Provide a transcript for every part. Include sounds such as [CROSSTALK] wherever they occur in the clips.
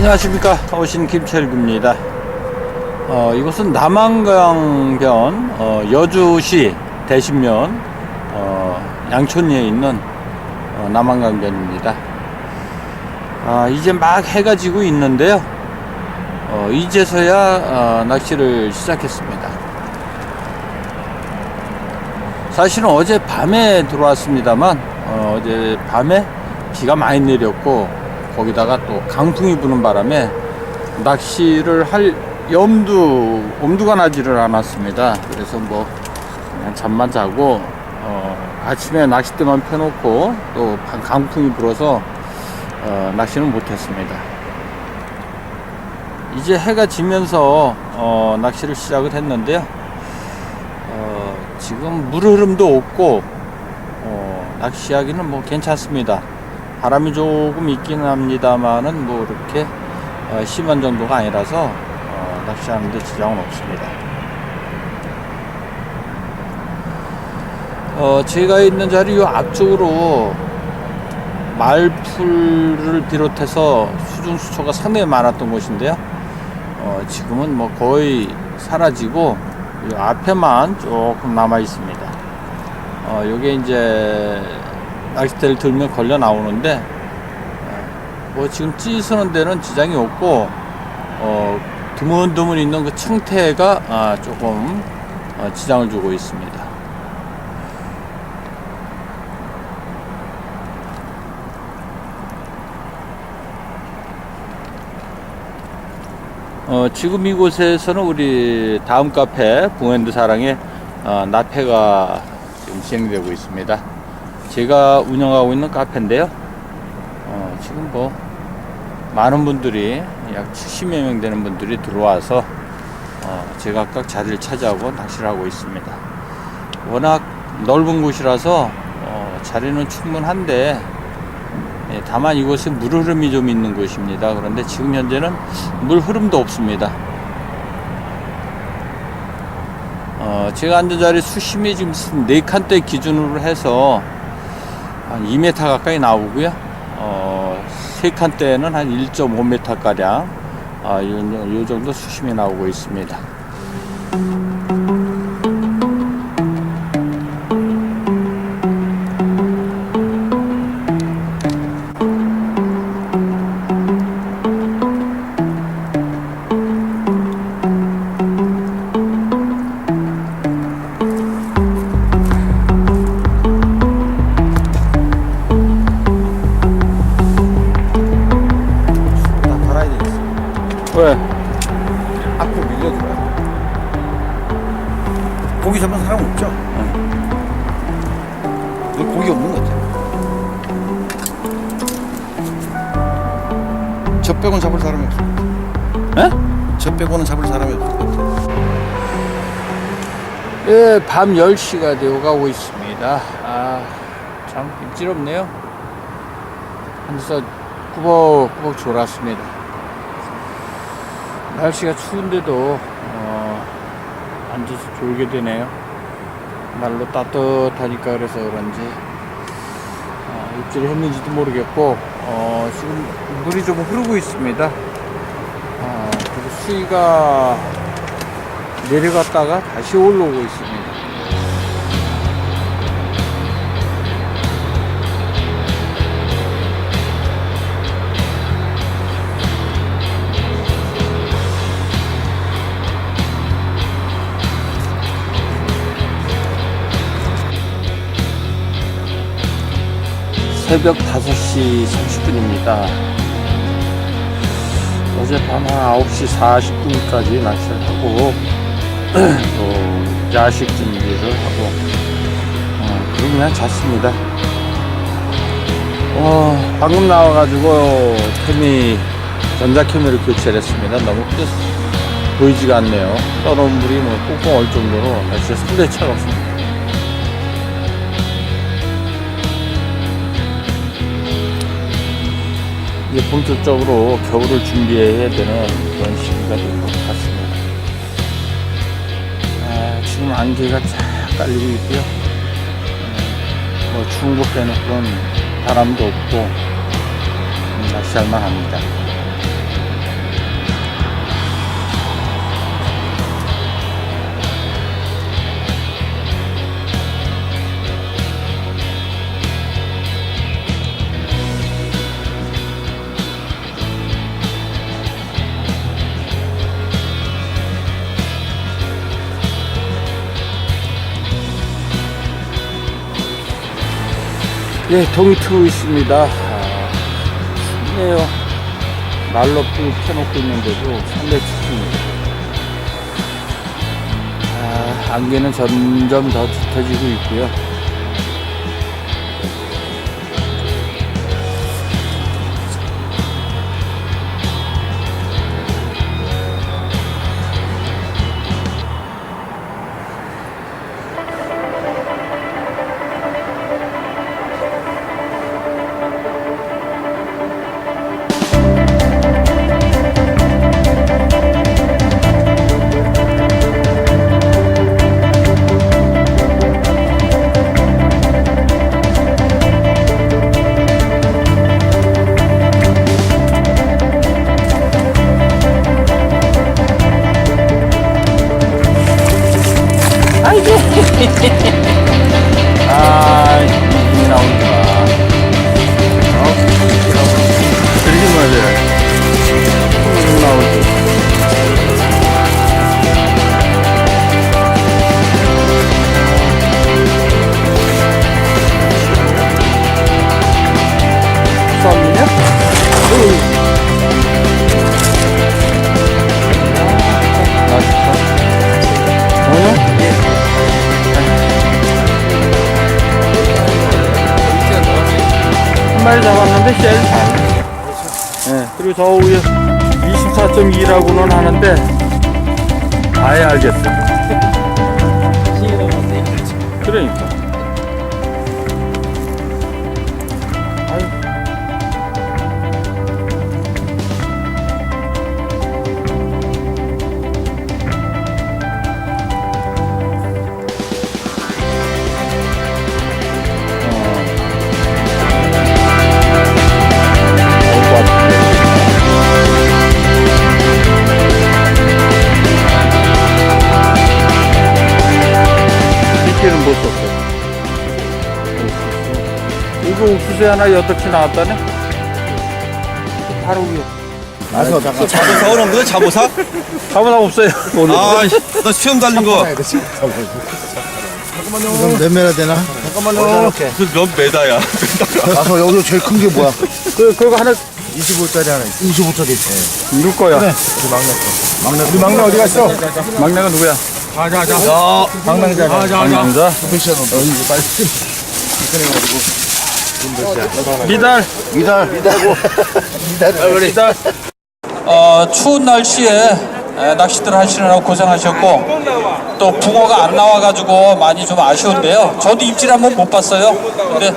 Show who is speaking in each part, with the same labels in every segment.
Speaker 1: 안녕하십니까. 오신 김철구입니다. 어, 이곳은 남한강변 어, 여주시 대신면 어, 양촌리에 있는 어, 남한강변입니다. 아, 이제 막 해가 지고 있는데요. 어, 이제서야 어, 낚시를 시작했습니다. 사실은 어제 밤에 들어왔습니다만 어, 어제 밤에 비가 많이 내렸고 거기다가 또 강풍이 부는 바람에 낚시를 할 염두 엄두가 나지를 않았습니다. 그래서 뭐 그냥 잠만 자고 어, 아침에 낚싯대만 펴놓고 또 강풍이 불어서 어, 낚시는 못했습니다. 이제 해가 지면서 어, 낚시를 시작을 했는데요. 어, 지금 물 흐름도 없고 어, 낚시하기는 뭐 괜찮습니다. 바람이 조금 있기는 합니다만은 뭐 이렇게 어, 심한 정도가 아니라서 어, 낚시하는데 지장은 없습니다. 어, 제가 있는 자리 요 앞쪽으로 말풀을 비롯해서 수중 수초가 상당히 많았던 곳인데요. 어, 지금은 뭐 거의 사라지고 이 앞에만 조금 남아 있습니다. 어, 요게 이제 낚싯대를 들면 걸려 나오는데 어, 뭐 지금 찌서는 데는 지장이 없고 어, 드문드문 있는 그 청태가 아, 조금 어, 지장을 주고 있습니다. 어, 지금 이곳에서는 우리 다음 카페 붕핸드 사랑의 어, 나페가 지금 진행되고 있습니다. 제가 운영하고 있는 카페인데요. 어, 지금 뭐 많은 분들이 약 70여 명 되는 분들이 들어와서 어, 제각각 자리를 차지하고 낚시를 하고 있습니다. 워낙 넓은 곳이라서 어, 자리는 충분한데 예, 다만 이곳에 물 흐름이 좀 있는 곳입니다. 그런데 지금 현재는 물 흐름도 없습니다. 어, 제가 앉은 자리 수심이 지금 네 칸대 기준으로 해서 한 2m 가까이 나오고요. 어, 세 칸대는 한 1.5m 가량 아, 요, 요 정도 수심이 나오고 있습니다. 다
Speaker 2: 고기 잡는 사람 없죠? 여기 고기 없는 것 같아요. 저 빼고는 잡을 사람이 같아요.
Speaker 1: 에?
Speaker 2: 저 빼고는 잡을 사람이 없을 것 같아요.
Speaker 1: 예, 밤 10시가 되어 가고 있습니다. 아, 참 입질없네요. 앉아서 꾸벅꾸벅 졸았습니다. 날씨가 추운데도, 어, 앉아서 졸게 되네요. 날로 따뜻하니까 그래서 그런지, 어, 입질을 했는지도 모르겠고, 어, 지금 물이 좀 흐르고 있습니다. 어, 그리고 수위가 내려갔다가 다시 올라오고 있습니다. 새벽 5시 30분입니다. 어젯밤 한 9시 40분까지 낚시를 하고 또 야식 준비를 하고 어, 그냥 잤습니다. 어, 방금 나와가지고 캠이 전자캠으로 교체를 했습니다. 너무 끝 보이지가 않네요. 떠놓은 물이 뭐 꽁꽁 얼 정도로 날씨가 상당히 차 이제 본격적으로 겨울을 준비해야 되는 그런 시기가 된것 같습니다. 아, 지금 안개가 쫙 깔리고 있고요. 음, 뭐 추운 곳 빼놓고는 바람도 없고 음, 낚시할 만합니다.
Speaker 3: 예, 동이 트고 있습니다. 아, 춥네요. 난로 불 켜놓고 있는데도 상당히 춥습니다. 아, 안개는 점점 더 짙어지고 있고요. [LAUGHS] 아 한 마리 잡았는데 셀 잘. 예, 그리고 저 위에 24.2라고는 하는데 아예 알겠어. [LAUGHS] 그러니까. 수수에 하나 여덟 개 나왔다네? 바로 위에.
Speaker 2: 나서 잠깐.
Speaker 4: 자보사 오는 거야 자보사?
Speaker 3: 가보다 [LAUGHS] 없어요, 오늘.
Speaker 4: 아, 나 시험 달린 거.
Speaker 2: 이건 몇 메라 되나? 잠깐만요.
Speaker 4: 그몇 메다야?
Speaker 2: 나서 여기 제일 큰 게 뭐야?
Speaker 3: 그, 그거 하나
Speaker 2: 25짜리 하나 있어. 25짜리 있어.
Speaker 3: 누구 거야?
Speaker 2: 그래. 우리 막내 거. 막내. 우리 막내 어디 갔어?
Speaker 3: 막내가 누구야?
Speaker 2: 막내잖아.
Speaker 3: 막내자?
Speaker 2: 패션 어, 이거 빨리.
Speaker 3: 미달.
Speaker 2: 미달. 미달고.
Speaker 3: 미달.
Speaker 1: 어, 추운 날씨에 에, 낚시들 하시느라고 고생하셨고 또 붕어가 안 나와가지고 많이 좀 아쉬운데요. 저도 입질 한번 못 봤어요. 근데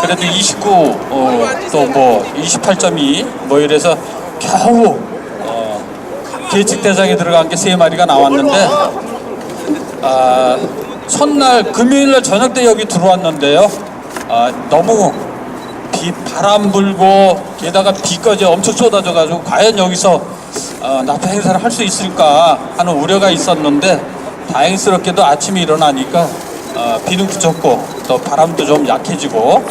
Speaker 1: 그래도 29, 어, 또뭐 28.2 뭐 이래서 겨우 어, 계측 대상에 들어간 게 세 마리가 나왔는데 아, 첫날 금요일날 저녁 때 여기 들어왔는데요. 아, 너무 비 바람 불고 게다가 비까지 엄청 쏟아져가지고 과연 여기서 어, 납치 행사를 할 수 있을까 하는 우려가 있었는데 다행스럽게도 아침에 일어나니까 어, 비는 그쳤고 또 바람도 좀 약해지고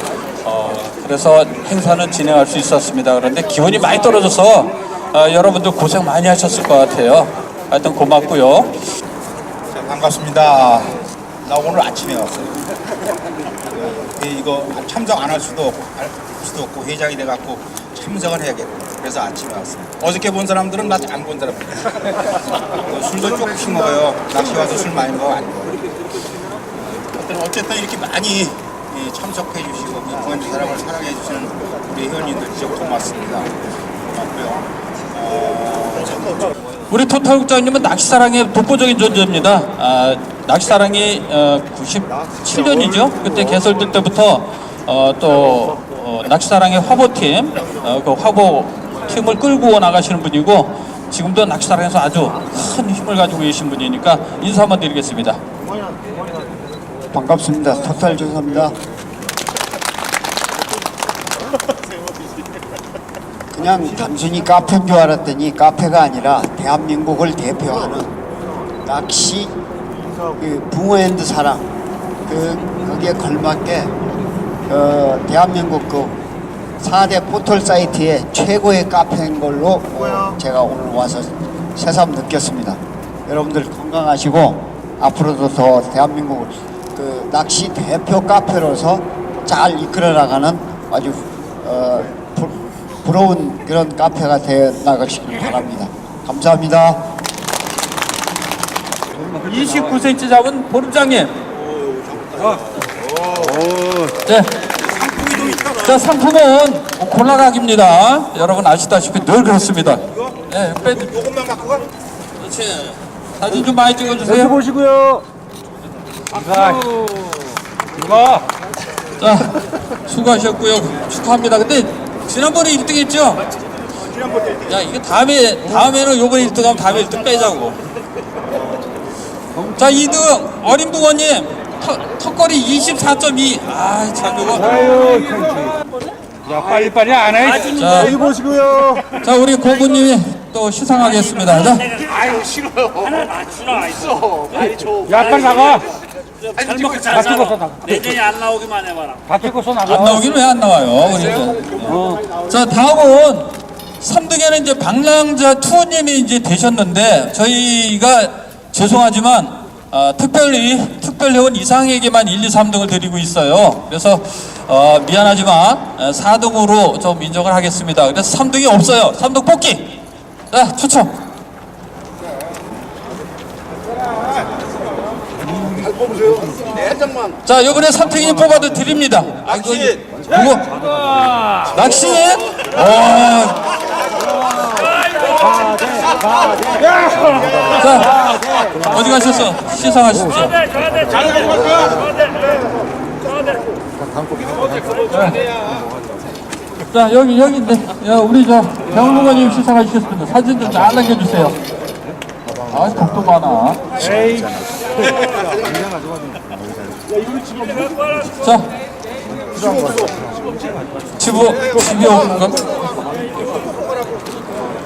Speaker 1: 어, 그래서 행사는 진행할 수 있었습니다. 그런데 기온이 많이 떨어져서 어, 여러분들 고생 많이 하셨을 것 같아요. 하여튼 고맙고요.
Speaker 5: 반갑습니다. 나 오늘 아침에 왔어요. 그, 이거 참석 안 할 수도 없고, 할 수도 없고 회장이 돼갖고 참석을 해야겠고 그래서 아침에 왔어요. 어저께 본 사람들은 나안본 사람들. 어, 술도 조금씩 먹어요. 낚시 와서 술 많이 먹어. 어쨌든, 이렇게 많이 이 참석해 주시고 이 부안주 사람을 사랑해 주시는 우리 회원님들 진짜 고맙습니다. 고맙고요. 어,
Speaker 1: 우리 토탈 국장님은 낚시사랑의 독보적인 존재입니다. 아, 낚시사랑이 어, 97년이죠. 그때 개설될 때부터 어, 또 어, 낚시사랑의 화보팀, 어, 그 화보 팀을 끌고 나가시는 분이고 지금도 낚시사랑에서 아주 큰 힘을 가지고 계신 분이니까 인사 한번 드리겠습니다.
Speaker 6: 반갑습니다. 토탈 조사입니다. 그냥 단순히 카페인 줄 알았더니 카페가 아니라 대한민국을 대표하는 낚시 그 붕어핸드 사랑 그 거기에 걸맞게 어, 대한민국 그 4대 포털 사이트의 최고의 카페인 걸로 어, 제가 오늘 와서 새삼 느꼈습니다. 여러분들 건강하시고 앞으로도 더 대한민국 그 낚시 대표 카페로서 잘 이끌어 나가는 아주 어, 부, 부러운 그런 카페가 되어 나가시길 바랍니다. 감사합니다.
Speaker 1: 29cm 잡은 보름장님. 네. 자, 상품은 콜라락입니다. 여러분 아시다시피 늘 그렇습니다. 네, 빼.
Speaker 5: 요것만 갖고 가.
Speaker 1: 그렇지. 사진 좀 많이 찍어주세요.
Speaker 2: 보시고요.
Speaker 1: 자, 수고하셨고요. 축하합니다. 근데 지난번에 1등 했죠? 야, 이게 다음에, 다음에는 요번에 1등 하면 다음에 1등 빼자고. 자, 2등 어린 부모님 턱, 턱걸이 24.2. 아, 참 요거.
Speaker 2: 야, 빨리빨리 안 해.
Speaker 1: 자,
Speaker 2: 여기 보시고요.
Speaker 1: 자, 우리 고부님이 또 시상하겠습니다. 자,
Speaker 2: 야, 빨리 나가.
Speaker 7: 잘 먹고 잘 살아. 내년에 안 나오기만 해봐라.
Speaker 2: 다 찍고서 나가.
Speaker 1: 안 나오긴 왜 안 나와요? 우리 이제. 자, 다음은 3등에는 이제 방랑자 투님이 이제 되셨는데 저희가 죄송하지만 어, 특별히 특별회원 이상에게만 1, 2, 3등을 드리고 있어요. 그래서 어, 미안하지만 4등으로 좀 인정을 하겠습니다. 그래서 3등이 없어요. 3등 뽑기. 자, 추첨. 자, 이번에 3등이 뽑아도 드립니다. 아, 이거 누구? 낚시? 어. 자, 어디 가셨어? 시상하십시오. 자, 여기, 여기 있네. 야, 우리 저, 병무관님 시상하시겠습니다. 사진 좀 잘 남겨주세요. 아, 독도 많아. 자, 지부 집에 오는 건.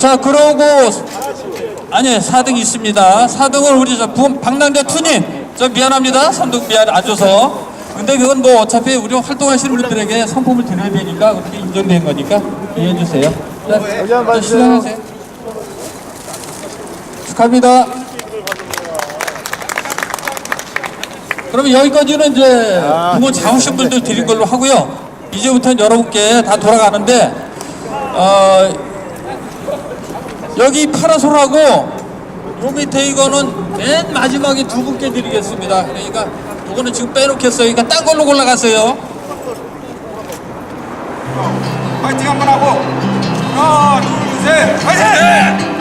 Speaker 1: 자, 그러고 아니 4등 있습니다. 4등을 우리 저 부- 박남대 투님, 저 미안합니다. 3등 미안 안 줘서. 근데 그건 뭐 어차피 우리 활동하시는 분들에게 상품을 드려야 되니까 그렇게 인정된 거니까 이해해 주세요. 자, 자 시작하세요. 축하합니다. 그러면 여기까지는 이제 부모 잡으신 분들 드린 걸로 하고요. 이제부터는 여러분께 다 돌아가는데 어, 여기 파라솔하고 요 밑에 이거는 맨 마지막에 두 분께 드리겠습니다. 그러니까 이거는 지금 빼놓겠어요. 그러니까 딴 걸로 골라가세요.
Speaker 5: 파이팅 한번 하고. 하나, 둘, 셋, 파이팅!